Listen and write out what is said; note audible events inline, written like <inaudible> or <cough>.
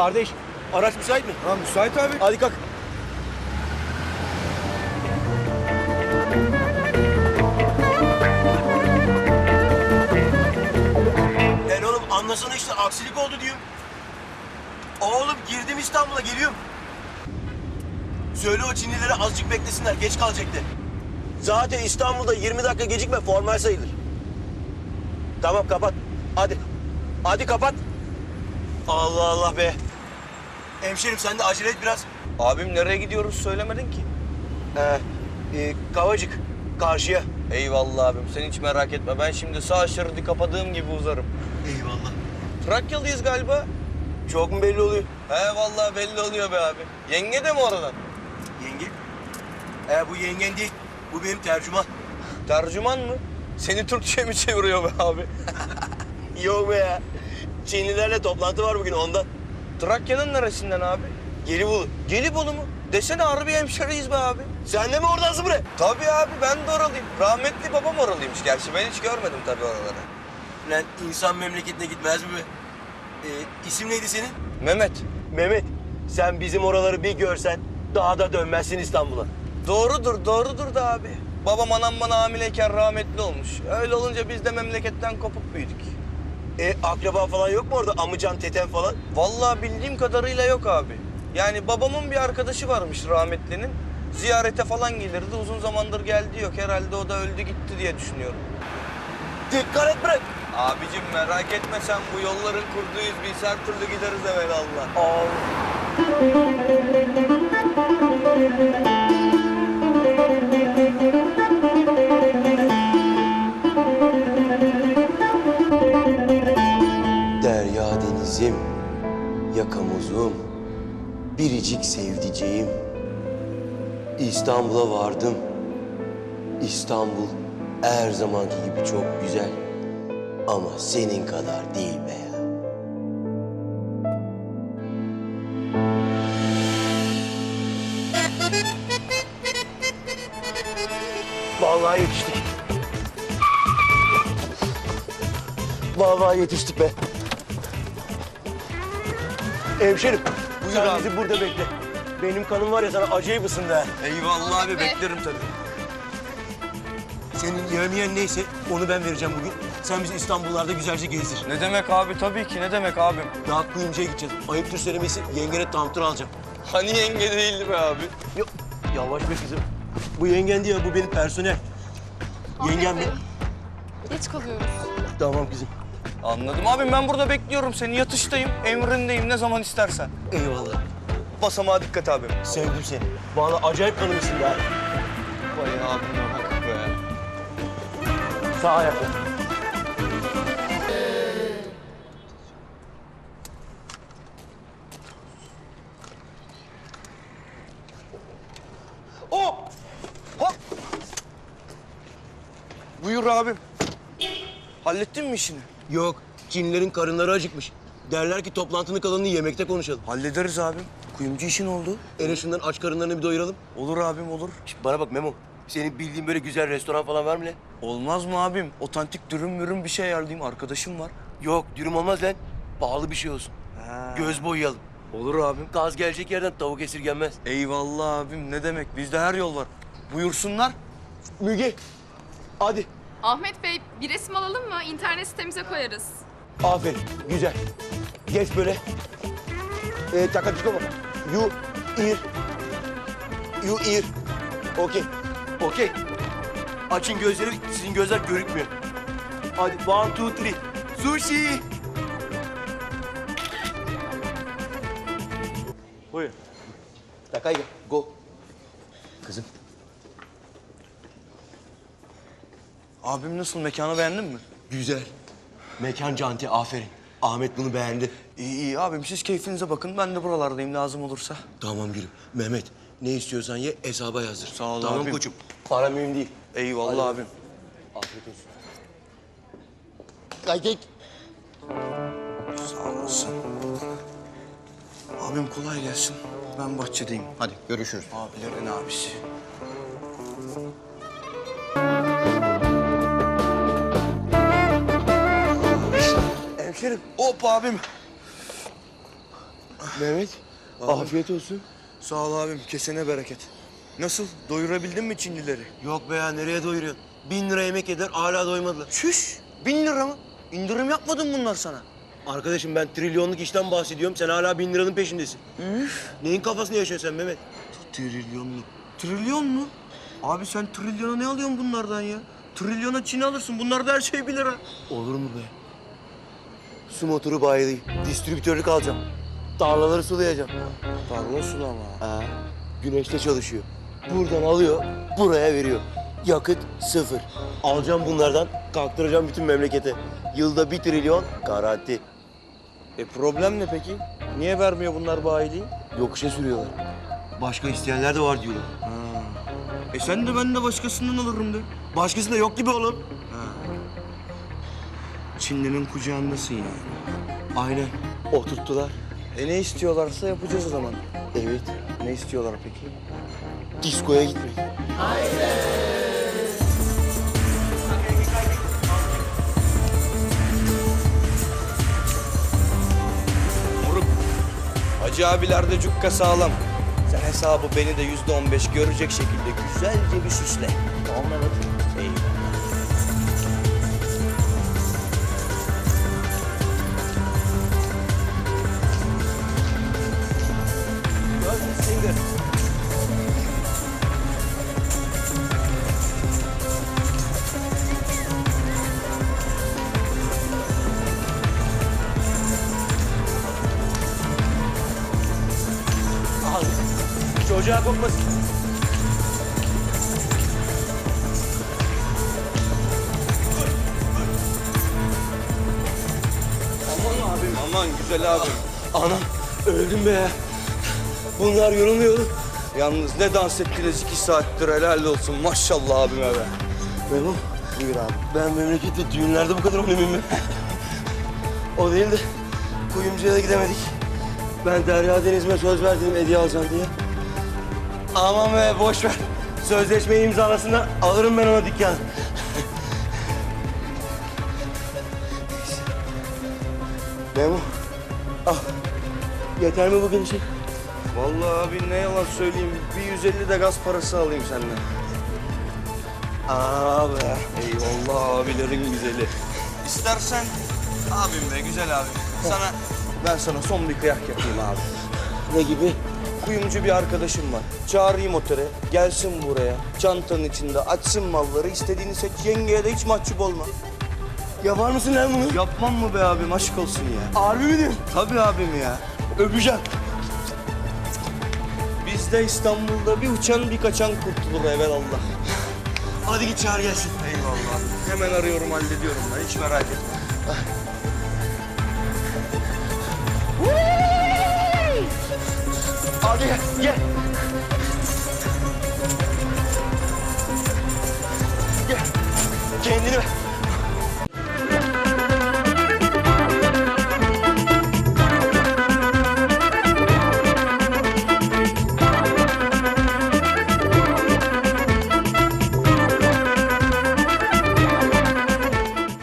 Kardeş, araç müsait mi? Ha müsait abi. Hadi kalk. Ben oğlum anlasana işte aksilik oldu diyorum. Oğlum girdim İstanbul'a geliyorum. Söyle o Çinlilere azıcık beklesinler geç kalacaktı. Zaten İstanbul'da 20 dakika gecikme formal sayılır. Tamam kapat. Hadi. Hadi kapat. Allah Allah be. Hemşerim sen de acele et biraz. Abim nereye gidiyoruz söylemedin ki. Ee, e, Kavacık karşıya. Eyvallah abim sen hiç merak etme. Ben şimdi sağ şeridi kapadığım gibi uzarım. Eyvallah. Trakyalıyız galiba. Çok mu belli oluyor? He vallahi belli oluyor be abi. Yenge de mi oradan? Yenge? Ee, bu yengen değil. Bu benim tercüman. Tercüman mı? Seni Türkçe mi çeviriyor be abi? <laughs> Yok be ya. Çinlilerle toplantı var bugün ondan. Trakya'nın neresinden abi? Gelibolu. Gelibolu mu? Desene harbi hemşeriyiz be abi. Sen de mi oradansın bre? Tabii abi ben de oralıyım. Rahmetli babam oralıymış gerçi. Ben hiç görmedim tabii oraları. Lan insan memleketine gitmez mi be? Ee, isim neydi senin? Mehmet. Mehmet. Sen bizim oraları bir görsen daha da dönmezsin İstanbul'a. Doğrudur, doğrudur da abi. Babam anam bana hamileyken rahmetli olmuş. Öyle olunca biz de memleketten kopuk büyüdük. E akraba falan yok mu orada? Amıcan, teten falan? Vallahi bildiğim kadarıyla yok abi. Yani babamın bir arkadaşı varmış rahmetlinin. Ziyarete falan gelirdi. Uzun zamandır geldi yok. Herhalde o da öldü gitti diye düşünüyorum. Dikkat et bırak. Abicim merak etme sen bu yolların kurduyuz. Biz her türlü gideriz evelallah. Al. Derya yakamuzum, biricik sevdiceğim. İstanbul'a vardım. İstanbul her zamanki gibi çok güzel. Ama senin kadar değil be ya. Vallahi yetiştik. Vallahi yetiştik be. Hemşerim, sen abi. bizi burada bekle. Benim kanım var ya sana acayip ısındı ha. Eyvallah abi beklerim tabii. Senin yemeyen neyse onu ben vereceğim bugün. Sen bizi İstanbullarda güzelce gezdir. Ne demek abi tabii ki ne demek abim. Daha kuyumcuya gideceğiz. Ayıptır söylemesi yengene tam tur alacağım. Hani yenge değildi be abi. Yok, yavaş be kızım. Bu yengen değil, bu benim personel. Yengem mi? Geç kalıyoruz. Tamam kızım. Anladım abim ben burada bekliyorum seni. Yatıştayım, emrindeyim ne zaman istersen. Eyvallah. Basamağa dikkat abim. Sevdim seni. Vallahi acayip kanım ısındı ha. Vay abime bak be. Sağ ayakla. Hop! Hop! Buyur abim. Hallettin mi işini? Yok, Çinlilerin karınları acıkmış. Derler ki toplantının kalanını yemekte konuşalım. Hallederiz abim. Kuyumcu işin oldu. En şundan aç karınlarını bir doyuralım. Olur abim olur. Şişt, bana bak Memo. Senin bildiğin böyle güzel restoran falan var mı lan? Olmaz mı abim? Otantik dürüm mürüm bir şey ayarlayayım. Arkadaşım var. Yok, dürüm olmaz lan. Pahalı bir şey olsun. Göz boyayalım. Olur abim. Gaz gelecek yerden tavuk esirgenmez. Eyvallah abim. Ne demek? Bizde her yol var. Buyursunlar. Müge, hadi. Ahmet Bey bir resim alalım mı? İnternet sitemize koyarız. Aferin, güzel. Geç böyle. Ee, takatisko bak. You, ear. You, ear. Okey, okey. Açın gözleri, sizin gözler görükmüyor. Hadi, one, two, three. Sushi. Buyur. Takay gel, go. Kızım, Abim nasıl? Mekanı beğendin mi? güzel. Mekan canti, aferin. Ahmet bunu beğendi. İyi iyi abim. Siz keyfinize bakın. Ben de buralardayım lazım olursa. Tamam gülüm. Mehmet, ne istiyorsan ye, hesaba yazdır. Sağ ol tamam abim. koçum. Para mühim değil. Eyvallah Hadi. abim. Afiyet olsun. Kayık. Sağ olasın. Abim kolay gelsin. Ben bahçedeyim. Hadi görüşürüz. Abilerin abisi. Hemşerim. Hop abim. Mehmet, afiyet olsun. Sağ ol abim. Kesene bereket. Nasıl? Doyurabildin mi Çinlileri? Yok be ya, nereye doyuruyorsun? Bin lira yemek yediler, hala doymadılar. Şüş. Bin lira mı? İndirim yapmadın bunlar sana. Arkadaşım ben trilyonluk işten bahsediyorum, sen hala bin liranın peşindesin. Neyin kafasını yaşıyorsun sen Mehmet? Trilyonluk. Trilyon mu? Abi sen trilyona ne alıyorsun bunlardan ya? Trilyona Çin alırsın. Bunlarda her şey bir lira. Olur mu be? Su motoru bayiliği, distribütörlük alacağım. Tarlaları sulayacağım. Tarla sulama. Ha, güneşte çalışıyor. Buradan alıyor, buraya veriyor. Yakıt sıfır. Alacağım bunlardan, kalktıracağım bütün memlekete. Yılda bir trilyon garanti. E problem ne peki? Niye vermiyor bunlar bayiliği? Yokuşa sürüyorlar. Başka isteyenler de var diyorlar. E sen de ben de başkasından alırım de. Başkasında yok gibi oğlum. Çinli'nin kucağındasın yani. Aynen. Oturttular. E ne istiyorlarsa yapacağız o zaman. Evet. Ne istiyorlar peki? Diskoya gitmek. Moruk. Hacı abilerde cukka sağlam. Sen hesabı beni de yüzde on beş görecek şekilde güzelce bir süsle. Tamam Mehmet. Çocuğa kokmasın. Aman abim. Aman güzel abim. Anam öldüm be ya. Bunlar yorulmuyordu. Yalnız ne dans ettiniz iki saattir helal olsun maşallah abime be. Memo, Buyur abi. ben memlekette düğünlerde bu kadar oynamayayım ben. o değil de kuyumcuya da gidemedik. Ben Derya Deniz'ime söz verdim hediye alacağım diye. Aman be boş ver. Sözleşmeyi imzalasınlar alırım ben ona dükkan. Memo, al. Yeter mi bugün için? Vallahi abi ne yalan söyleyeyim bir 150 de gaz parası alayım senden. Aa be. Eyvallah abilerin güzeli. İstersen abim be güzel abim. Sana ben sana son bir kıyak yapayım abi. Ne gibi? Kuyumcu bir arkadaşım var. Çağırayım otele. Gelsin buraya. Çantanın içinde açsın malları. istediğini seç. Yengeye de hiç mahcup olma. Yapar mısın lan bunu? Yapmam mı be abim? Aşk olsun ya. Harbi mi diyorsun? Tabii abim ya. Öpeceğim. Bizde İstanbul'da bir uçan bir kaçan kurtulur evelallah. Hadi git çağır gelsin. Eyvallah. Hemen arıyorum hallediyorum ben. Hiç merak etme. Hadi gel, gel. Gel. Kendini ver.